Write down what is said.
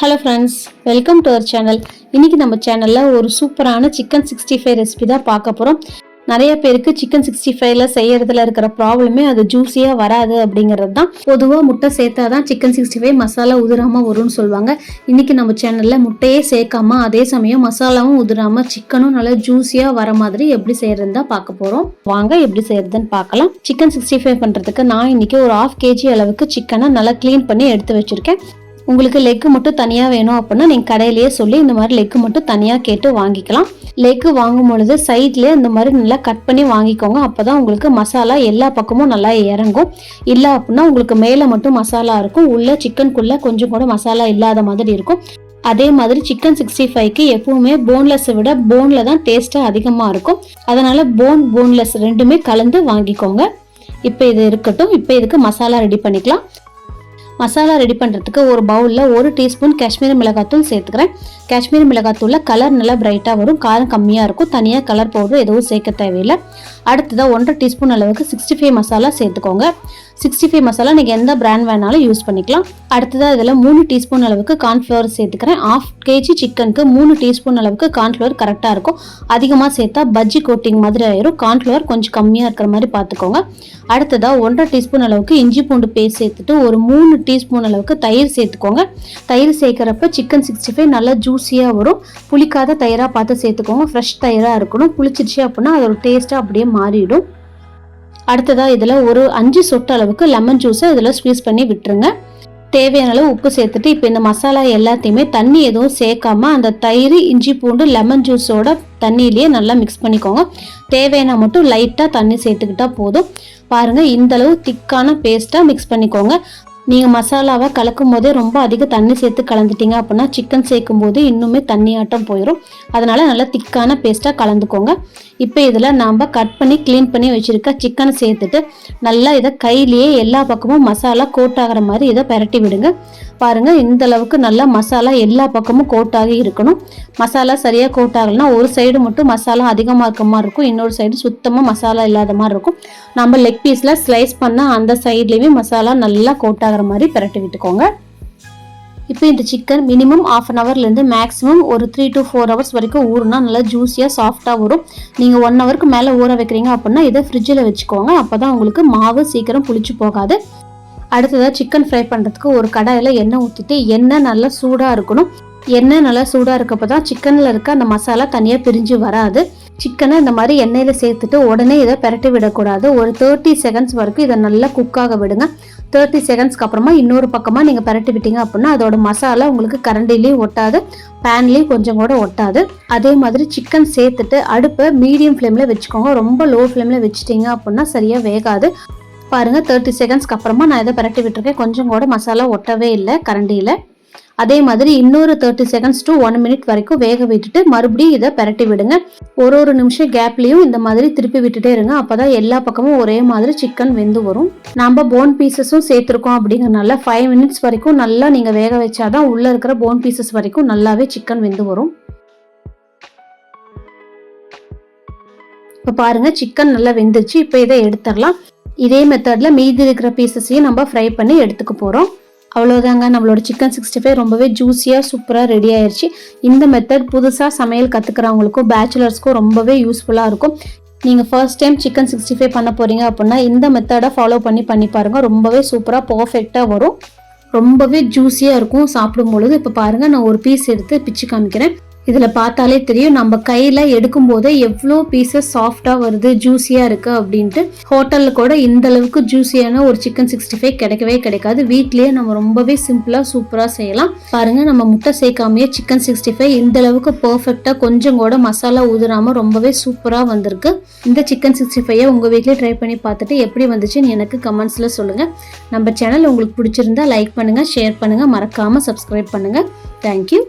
Hello friends welcome to our channel இன்னைக்கு நம்ம சேனலில் ஒரு சூப்பரான சிக்கன் சிக்ஸ்டி ஃபைவ் ரெசிபி தான் பார்க்க போகிறோம் நிறைய பேருக்கு சிக்கன் சிக்ஸ்டி ஃபைவ்ல செய்யறதுல இருக்கிற ப்ராப்ளமே அது ஜூஸியாக வராது அப்படிங்கிறது தான். பொதுவாக முட்டை சேர்த்தா தான் சிக்கன் சிக்ஸ்டி ஃபைவ் மசாலா உதிராமல் வரும்னு சொல்லுவாங்க. இன்னைக்கு நம்ம சேனலில் முட்டையே சேர்க்காம அதே சமயம் மசாலாவும் உதிராமல் சிக்கனும் நல்லா ஜூஸியாக வர மாதிரி எப்படி செய்யறதுன்னு தான் பார்க்க போகிறோம் வாங்க எப்படி செய்யறதுன்னு பார்க்கலாம். சிக்கன் சிக்ஸ்டி ஃபைவ் பண்ணுறதுக்கு நான் இன்னைக்கு ஒரு ஆஃப் கேஜி அளவுக்கு சிக்கனை நல்லா க்ளீன் பண்ணி எடுத்து வச்சிருக்கேன். உங்களுக்கு லெக்கு மட்டும் தனியாக வேணும் அப்படின்னா நீங்கள் கடையிலேயே சொல்லி இந்த மாதிரி லெக்கு மட்டும் தனியாக கேட்டு வாங்கிக்கலாம். லெக்கு வாங்கும் பொழுது சைட்லேயே இந்த மாதிரி நல்லா கட் பண்ணி வாங்கிக்கோங்க. அப்போ தான் உங்களுக்கு மசாலா எல்லா பக்கமும் நல்லா இறங்கும். இல்லை அப்படின்னா உங்களுக்கு மேலே மட்டும் மசாலா இருக்கும். உள்ள சிக்கனுக்குள்ளே கொஞ்சம் கூட மசாலா இல்லாத மாதிரி இருக்கும். அதே மாதிரி சிக்கன் சிக்ஸ்டி ஃபைவ்க்கு எப்பவுமே போன்லெஸ்ஸை விட போனில் தான் டேஸ்ட்டு அதிகமாக இருக்கும். அதனால் போன் போன்லெஸ் ரெண்டுமே கலந்து வாங்கிக்கோங்க. இப்போ இது இருக்கட்டும். இப்போ இதுக்கு மசாலா ரெடி பண்ணிக்கலாம். மசாலா ரெடி பண்ணுறதுக்கு ஒரு பவுலில் ஒரு டீஸ்பூன் காஷ்மீரி மிளகாத்தூள் சேர்த்துக்கிறேன். காஷ்மீரி மிளகாத்தூளில் கலர் நல்லா பிரைட்டாக வரும். காரம் கம்மியாக இருக்கும். தனியாக கலர் பவுடர் எதுவும் சேர்க்க தேவையில்லை. அடுத்ததாக ஒன்றரை டீஸ்பூன் அளவுக்கு சிக்ஸ்டி ஃபைவ் மசாலா சேர்த்துக்கோங்க. சிக்ஸ்டி ஃபைவ் மசாலா நீங்கள் எந்த பிராண்ட் வேணாலும் யூஸ் பண்ணிக்கலாம். அடுத்ததாக இதில் மூணு டீஸ்பூன் அளவுக்கு கார்ன்ஃப்ளவர் சேர்த்துக்கிறேன். ஆஃப் கேஜி சிக்கனுக்கு மூணு டீஸ்பூன் அளவுக்கு கார்ன்ஃப்ளவர் கரெக்டாக இருக்கும். அதிகமாக சேர்த்தா பஜ்ஜி கோட்டிங் மாதிரி ஆயிரும். கார்ன்ஃப்ளவர் கொஞ்சம் கம்மியாக இருக்கிற மாதிரி பார்த்துக்கோங்க. அடுத்ததாக ஒன்றரை டீஸ்பூன் அளவுக்கு இஞ்சி பூண்டு பேஸ்ட் சேர்த்துட்டு ஒரு மூணு டீஸ்பூன் அளவுக்கு தயிர் சேர்த்துக்கோங்க. தயிர் சேர்க்குறப்ப சிக்கன் சிக்ஸ்டி ஃபைவ் நல்லா ஜூஸியாக வரும். புளிக்காத தயிராக பார்த்து சேர்த்துக்கோங்க. ஃப்ரெஷ் தயிராக இருக்கணும். புளிச்சிருச்சு அப்படின்னா அதோட டேஸ்ட்டாக அப்படியே மாறிடும். அடுத்ததாக இதில் ஒரு அஞ்சு சொட்டு அளவுக்கு லெமன் ஜூஸை இதில் ஸ்queeze பண்ணி விட்டுருங்க. தேவையான அளவு உப்பு சேர்த்துட்டு இப்போ இந்த மசாலா எல்லாத்தையுமே தண்ணி எதுவும் சேர்க்காம அந்த தயிர் இஞ்சி பூண்டு லெமன் ஜூஸோட தண்ணியிலேயே நல்லா மிக்ஸ் பண்ணிக்கோங்க. தேவையான மட்டும் லைட்டாக தண்ணி சேர்த்துக்கிட்டா போதும். பாருங்கள் இந்த அளவு திக்கான பேஸ்ட்டாக மிக்ஸ் பண்ணிக்கோங்க. நீங்கள் மசாலாவை கலக்கும் போதே ரொம்ப அதிக தண்ணி சேர்த்து கலந்துட்டீங்க அப்படின்னா சிக்கன் சேர்க்கும் போது இன்னுமே தண்ணியாட்டம் போயிடும் அதனால் நல்லா திக்கான பேஸ்ட்டாக கலந்துக்கோங்க. இப்போ இதில் நாம் கட் பண்ணி க்ளீன் பண்ணி வச்சுருக்க சிக்கனை சேர்த்துட்டு நல்லா இதை கையிலேயே எல்லா பக்கமும் மசாலா கோட் ஆகிற மாதிரி இதை பரட்டி விடுங்க. பாருங்கள் இந்த அளவுக்கு நல்லா மசாலா எல்லா பக்கமும் கோட்டாகி இருக்கணும். மசாலா சரியாக கோட் ஆகலைன்னா ஒரு சைடு மட்டும் மசாலா அதிகமாக இருக்க மாதிரி இருக்கும். இன்னொரு சைடு சுத்தமாக மசாலா இல்லாத மாதிரி இருக்கும். நம்ம லெக் பீஸில் ஸ்லைஸ் பண்ணால் அந்த சைட்லேயுமே மசாலா நல்லா கோட் ஆகிற மாதிரி பிரட்டி விட்டுக்கோங்க. இப்போ இந்த சிக்கன் மினிமம் ஆஃப் அன் ஹவர்லேருந்து மேக்ஸிமம் ஒரு த்ரீ டு ஃபோர் ஹவர்ஸ் வரைக்கும் ஊறுனா நல்லா ஜூஸியாக சாஃப்டாக வரும் நீங்கள் ஒன் ஹவருக்கு மேலே ஊற வைக்கிறீங்க அப்படின்னா இதை ஃப்ரிட்ஜில் வச்சுக்கோங்க. அப்போ தான் உங்களுக்கு மாவு சீக்கிரம் புளிச்சு போகாது. அடுத்ததாக சிக்கன் ஃப்ரை பண்ணுறதுக்கு ஒரு கடாயில் எண்ணெய் ஊற்றிட்டு எண்ணெய் நல்லா சூடாக இருக்கணும். எண்ணெய் நல்லா சூடாக இருக்கப்போ தான் சிக்கனில் இருக்க அந்த மசாலா தனியாக பிரிஞ்சு வராது. சிக்கனை இந்த மாதிரி எண்ணெயில் சேர்த்துட்டு உடனே இதை பெரட்டி விடக்கூடாது. ஒரு தேர்ட்டி செகண்ட்ஸ் வரைக்கும் இதை நல்லா குக்காக விடுங்க. தேர்ட்டி செகண்ட்ஸ்க்கு அப்புறமா இன்னொரு பக்கமாக நீங்கள் பெரட்டி விட்டீங்க அப்படின்னா அதோட மசாலா உங்களுக்கு கரண்டிலையும் ஒட்டாது பேன்லேயும் கொஞ்சம் கூட ஒட்டாது. அதே மாதிரி சிக்கன் சேர்த்துட்டு அடுப்பை மீடியம் ஃப்ளேமில் வச்சுக்கோங்க. ரொம்ப லோ ஃப்ளேமில் வச்சுட்டீங்க அப்படின்னா சரியாக வேகாது. பாருங்கள் தேர்ட்டி செகண்ட்ஸ்க்கு அப்புறமா நான் இதை பரட்டி விட்டுருக்கேன். கொஞ்சம் கூட மசாலா ஒட்டவே இல்லை கரண்டியில். அதே மாதிரி இன்னொரு thirty seconds to one minute வரைக்கும் வேக விட்டுட்டு மறுபடியும் இதை பரட்டி விடுங்க. ஒரு ஒரு நிமிஷம் கேப்லேயும் இந்த மாதிரி திருப்பி விட்டுட்டே இருங்க. அப்பதான் எல்லா பக்கமும் ஒரே மாதிரி சிக்கன் வெந்து வரும். நம்ம போன் பீசஸும் சேர்த்துருக்கோம் அப்படிங்கிறனால ஃபைவ் மினிட்ஸ் வரைக்கும் நல்லா நீங்கள் வேக வச்சாதான் உள்ளே இருக்கிற போன் பீசஸ் வரைக்கும் நல்லாவே சிக்கன் வெந்து வரும். இப்போ பாருங்கள் சிக்கன் நல்லா வெந்துருச்சு. இப்போ இதை எடுத்துடலாம். இதே மெத்தடில் மீதி இருக்கிற பீசஸையும் நம்ம ஃப்ரை பண்ணி எடுத்துக்க போகிறோம் அவ்வளோதாங்க நம்மளோட சிக்கன் சிக்ஸ்டி ஃபைவ் ரொம்பவே ஜூஸியாக சூப்பராக ரெடி ஆயிடுச்சு இந்த மெத்தட் புதுசாக சமையல் கற்றுக்கிறவங்களுக்கும் பேச்சுலர்ஸ்க்கும் ரொம்பவே யூஸ்ஃபுல்லாக இருக்கும். நீங்கள் first time chicken sixty five பண்ண போகிறீங்க அப்படின்னா இந்த மெத்தடை ஃபாலோ பண்ணி பண்ணி பாருங்கள் ரொம்பவே சூப்பராக பர்ஃபெக்டாக வரும். ரொம்பவே ஜூஸியாக இருக்கும். சாப்பிடும் பொழுது இப்போ பாருங்கள் நான் ஒரு பீஸ் எடுத்து பிச்சு காமிக்கிறேன். இதில் பார்த்தாலே தெரியும். நம்ம கையில் எடுக்கும் போதே எவ்வளோ பீசஸ் சாஃப்டாக வருது ஜூஸியாக இருக்குது அப்படின்ட்டு. ஹோட்டலில் கூட இந்த அளவுக்கு ஜூஸியான ஒரு சிக்கன் சிக்ஸ்டி ஃபைவ் கிடைக்கவே கிடைக்காது. வீட்லேயே நம்ம ரொம்பவே சிம்பிளாக சூப்பராக செய்யலாம். பாருங்கள் நம்ம முட்டை சேர்க்காமையே சிக்கன் சிக்ஸ்டி ஃபைவ் இந்த அளவுக்கு பர்ஃபெக்டாக கொஞ்சம் கூட மசாலா ஊதுறாமல் ரொம்பவே சூப்பராக வந்திருக்கு. இந்த சிக்கன் சிக்ஸ்டி ஃபைவை உங்கள் வீட்லேயே ட்ரை பண்ணி பார்த்துட்டு எப்படி வந்துச்சுன்னு எனக்கு கமெண்ட்ஸில் சொல்லுங்கள் நம்ம சேனல் உங்களுக்கு பிடிச்சிருந்தா லைக் பண்ணுங்கள் ஷேர் பண்ணுங்கள் மறக்காமல் சப்ஸ்கிரைப் பண்ணுங்கள் தேங்க்யூ